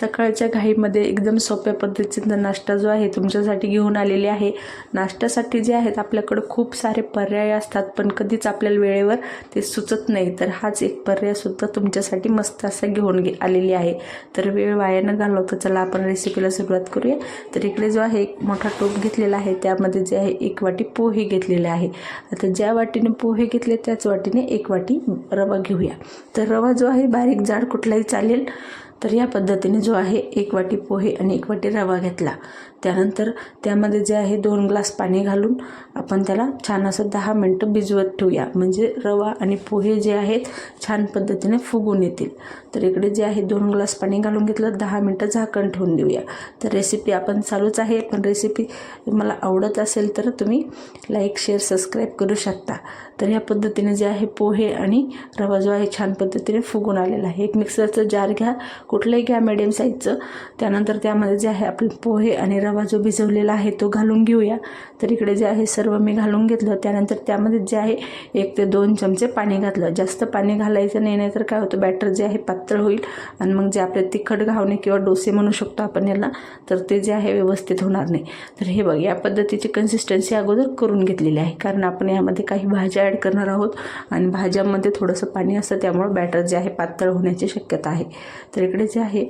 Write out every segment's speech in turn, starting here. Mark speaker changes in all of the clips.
Speaker 1: सकाळच्या घाईमध्ये एकदम सोप्या पद्धतीचा नाश्ता जो आहे तुमच्यासाठी घेऊन आलेली आहे. नाश्त्यासाठी जे आहेत आपल्याकडं खूप सारे पर्याय असतात पण कधीच आपल्याला वेळेवर ते सुचत नाही. तर हाच एक पर्यायसुद्धा तुमच्यासाठी मस्त असा घेऊन गे आलेली आहे. तर वेळ वाया न घालवता. चला आपण रेसिपीला सुरुवात करूया. तर इकडे जो आहे एक मोठा टोप घेतलेला आहे. त्यामध्ये जे आहे एक वाटी पोहे घेतलेले आहे. आता ज्या वाटीने पोहे घेतले त्याच वाटीने एक वाटी रवा घेऊया. तर रवा जो आहे बारीक जाड कुठलाही चालेल. तर या पद्धतीने जो आहे एक वाटी पोहे आणि एक वाटी रवा घेतला. त्यानंतर त्यामध्ये जे आहे दोन ग्लास पाणी घालून आपण त्याला छान असं दहा मिनटं भिजवत ठेवूया. म्हणजे रवा आणि पोहे जे आहेत छान पद्धतीने फुगून येतील. तर इकडे जे आहे दोन ग्लास पाणी घालून घेतलं दहा मिनटं झाकण ठेवून देऊया. तर रेसिपी आपण चालूच आहे पण रेसिपी मला आवडत असेल तर तुम्ही लाईक शेअर सबस्क्राईब करू शकता. तर ह्या पद्धतीने जे आहे पोहे आणि रवा जो आहे छान पद्धतीने फुगून आलेला आहे. एक मिक्सरचं जार घ्या कुठलंही घ्या मिडियम साईजचं त्यानंतर त्यामध्ये जे आहे आपले पोहे आणि रवा जो भिजवलेला आहे तो घालून घेऊया. तर इकडे जे आहे सर्व मी घालून घेतलं. त्यानंतर त्यामध्ये जे आहे एक ते दोन चमचे पाणी घातलं. जास्त पाणी घालायचं नाही नाही तर काय होतं बॅटर जे आहे पातळ होईल. आणि मग जे आपले तिखट घावणे किंवा डोसे म्हणू शकतो आपण याला तर ते जे आहे व्यवस्थित होणार नाही. तर हे बघ या पद्धतीची कन्सिस्टन्सी अगोदर करून घेतलेली आहे. कारण आपण यामध्ये काही भाज्या ॲड करणार आहोत आणि भाज्यामध्ये थोडंसं पाणी असतं त्यामुळं बॅटर जे आहे पातळ होण्याची शक्यता आहे. तर इकडे जे आहे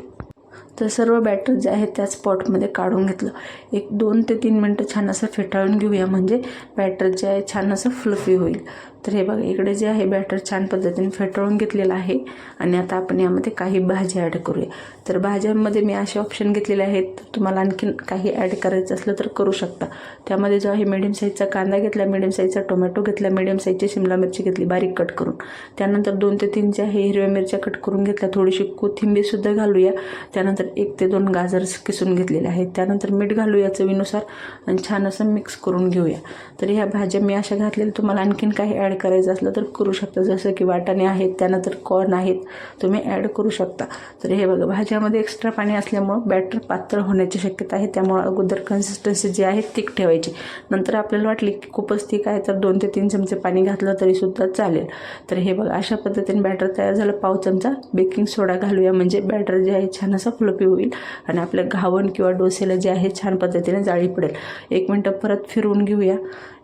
Speaker 1: तर सर्व बॅटर जे आहे त्याच पॉटमध्ये काढून घेतलं. एक दोन ते तीन मिनटं छान असं फेटाळून घेऊया. म्हणजे बॅटर जे आहे छान असं फ्लफी होईल. तर हे बघा इकडे जे आहे बॅटर छान पद्धतीने फेटाळून घेतलेलं आहे. आणि आता आपण यामध्ये काही भाज्या ॲड करूया. तर भाज्यांमध्ये मी असे ऑप्शन घेतलेले आहेत. तुम्हाला आणखीन काही ॲड करायचं असलं तर करू शकता. त्यामध्ये जो आहे मिडियम साईजचा कांदा घेतला मिडियम साईजचा टोमॅटो घेतला मिडियम साईजची शिमला मिरची घेतली बारीक कट करून. त्यानंतर दोन ते तीन जे आहे हिरव्या मिरच्या कट करून घेतल्या थोडीशी कोथिंबीरसुद्धा घालूया. त्यानंतर एक ते दोन गाजर किसून घेतलेले आहेत. त्यानंतर मीठ घालूया चवीनुसार आणि छान असं मिक्स करून घेऊया. तर ह्या भाज्या मी अशा घातलेल्या. तुम्हाला आणखीन काही ॲड करायचं असलं तर करू शकता. जसं की वाटाणे आहेत त्यानंतर कॉर्न आहेत तुम्ही ॲड करू शकता. तर हे बघा भाज्यामध्ये एक्स्ट्रा पाणी असल्यामुळं बॅटर पातळ होण्याची शक्यता आहे. त्यामुळं अगोदर कन्सिस्टन्सी जी आहे थिक ठेवायची. नंतर आपल्याला वाटली की खूपच थिक आहे तर दोन ते तीन चमचे पाणी घातलं तरीसुद्धा चालेल. तर हे बघा अशा पद्धतीने बॅटर तयार झालं. पाव चमचा बेकिंग सोडा घालूया. म्हणजे बॅटर जे आहे छान असं फ्लपी होईल आणि आपलं घावण किंवा डोसेला जे आहे छान पद्धतीने जाळी पडेल. एक मिनटं परत फिरवून घेऊया.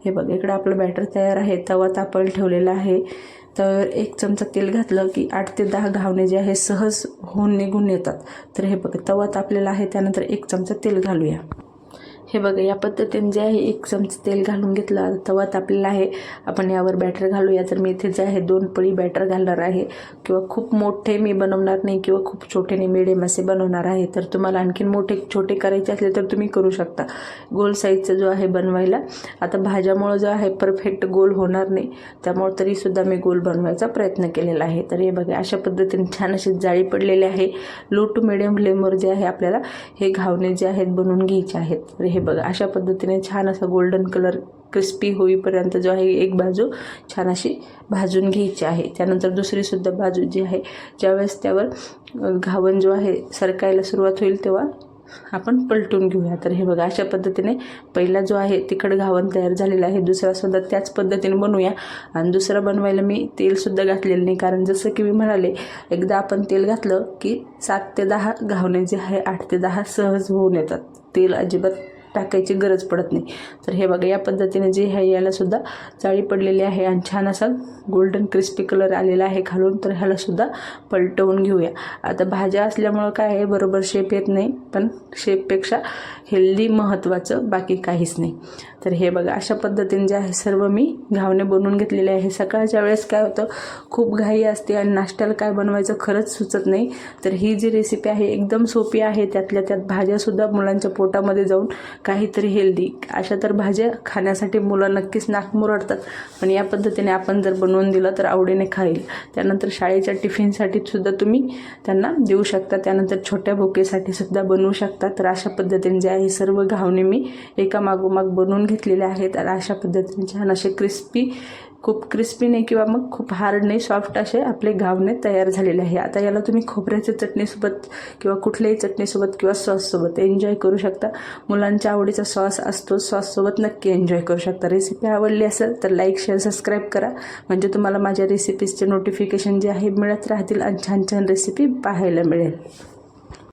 Speaker 1: हे बघा इकडं आपलं बॅटर तयार आहे. तवा तापायला ठेवलेलं आहे. तर एक चमचा तेल घातलं की आठ ते दहा घावणे जे आहे सहज होऊन निघून येतात. तर हे बघा तवा तापलेला आहे त्यानंतर एक चमचा तेल घालूया. हे बघा या पद्धतीने जे आहे एक चमचा तेल घालून घेतलं. तवा तापलेला आहे आपण यावर बॅटर घालूया. तर मी इथे जे आहे दोन पळी बॅटर घालणार आहे. किंवा खूप मोठे मी बनवणार नाही किंवा खूप छोटे नाही मिडियम असे बनवणार आहे तर तुम्हाला आणखीन मोठे छोटे करायचे असले तर तुम्ही करू शकता. गोल साईजचा जो आहे बनवायला आता भाज्यामुळं जो आहे परफेक्ट गोल होणार नाही त्यामुळं तरीसुद्धा मी गोल बनवायचा प्रयत्न केलेला आहे. तर हे बघा अशा पद्धतीने छान अशी जाळी पडलेली आहे. लो टू मिडियम फ्लेमवर जे आहे आपल्याला हे घावणे जे आहेत बनवून घ्यायचे आहेत. तर हे बघा अशा पद्धतीने छान असा गोल्डन कलर क्रिस्पी होईपर्यंत जो आहे एक बाजू छान अशी भाजून घ्यायची आहे. त्यानंतर दुसरीसुद्धा बाजू जी आहे ज्यावेळेस त्यावर घावन जो आहे सरकायला सुरुवात होईल तेव्हा आपण पलटून घेऊया. तर हे बघा अशा पद्धतीने पहिला जो आहे तिखट घावन तयार झालेला आहे. दुसरासुद्धा त्याच पद्धतीने बनवूया. आणि दुसरा बनवायला मी तेलसुद्धा घातलेलं नाही कारण जसं की मी म्हणाले एकदा आपण तेल घातलं की सात ते दहा घावणे जे आहे आठ ते दहा सहज होऊन येतात. तेल अजिबात टाकायची गरज पडत नाही. तर हे बघा या पद्धतीने जे आहे यालासुद्धा जाळी पडलेली आहे आणि छान असा गोल्डन क्रिस्पी कलर आलेला आहे घालून तर ह्यालासुद्धा पलटवून घेऊया. आता भाज्या असल्यामुळं काय आहे बरोबर शेप येत नाही पण शेपपेक्षा हेल्दी महत्त्वाचं बाकी काहीच नाही. तर हे बघा अशा पद्धतीने जे आहे सर्व मी घावणे बनवून घेतलेले आहे. सकाळच्या वेळेस काय होतं खूप घाई असते आणि नाश्त्याला काय बनवायचं खरंच सुचत नाही. तर ही जी रेसिपी आहे एकदम सोपी आहे. त्यातल्या त्यात भाज्यासुद्धा मुलांच्या पोटामध्ये जाऊन काहीतरी हेल्दी अशा तर भाज्या खाण्यासाठी मुलं नक्कीच नाक मुरडतात. पण या पद्धतीने आपण जर बनवून दिलं तर आवडीने खाईल. त्यानंतर शाळेच्या टिफिनसाठी सुद्धा तुम्ही त्यांना देऊ शकता. त्यानंतर छोट्या बोकेसाठी सुद्धा बनवू शकता. तर अशा पद्धतीने जे आहे सर्व घावणे मी एका मागोमाग बनवून घेतलेले आहेत. आणि अशा पद्धतीने छान असे क्रिस्पी खूप क्रिस्पी नाही किंवा मग खूप हार्ड नाही सॉफ्ट असे आपले घावणे तयार झालेले आहे. आता याला तुम्ही खोबऱ्याच्या चटणीसोबत किंवा कुठल्याही चटणीसोबत किंवा सॉससोबत एन्जॉय करू शकता. मुलांच्या आवडीचा सॉस असतो सॉससोबत नक्की एन्जॉय करू शकता. रेसिपी आवडली असेल तर लाईक शेअर सबस्क्राईब करा. म्हणजे तुम्हाला माझ्या रेसिपीजचे नोटिफिकेशन जे आहे मिळत राहतील आणि छान छान रेसिपी पाहायला मिळेल.